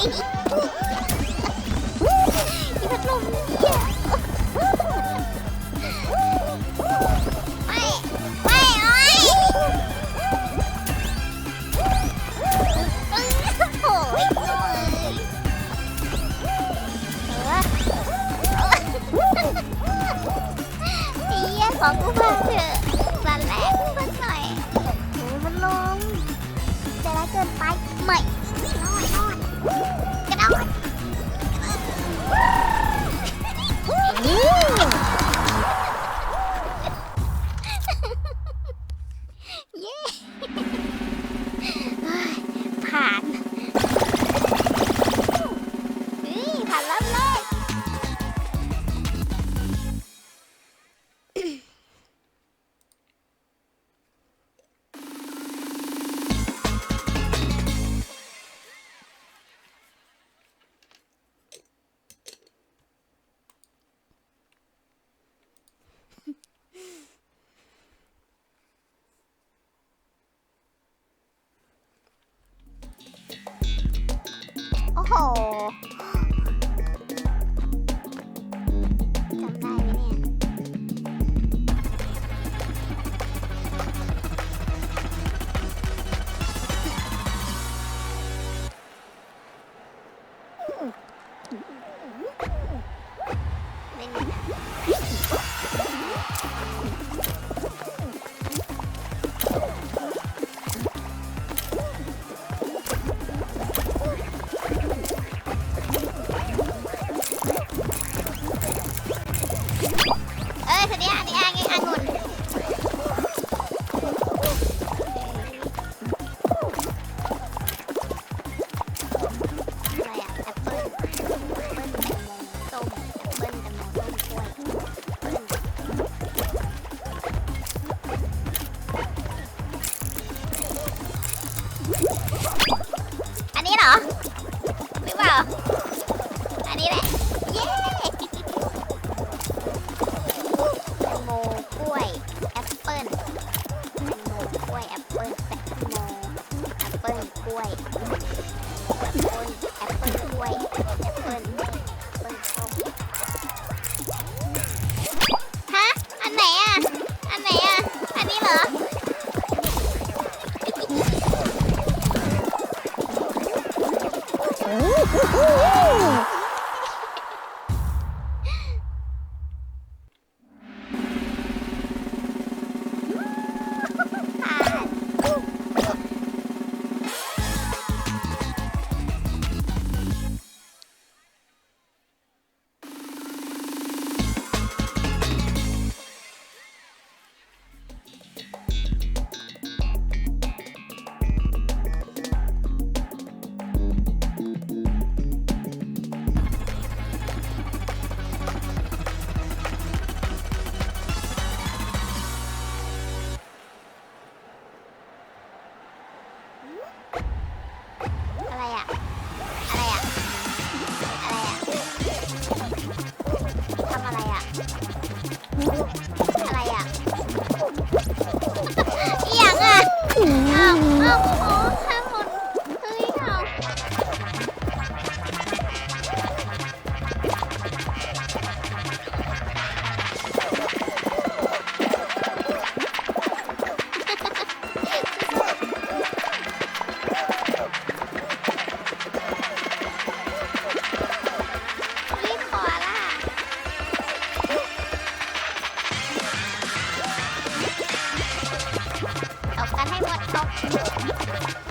อีกมีพัดเออโอยโอยเออไอ้เหี้ขอกูบ้างเถอะสั่นแรกูบ้าหน่อยมันลงจร้ายเกินไปไม่ Woo! จำได้ไหมเนี่ย รอหรือเปล่า อันนี้แหละ เย้แตงโมกล้วยแอปเปิ้ลแตงโมกล้วยแอปเปิ้ลแตงโมแอปเปิ้ลกล้วยแอปเปิ้ล やった!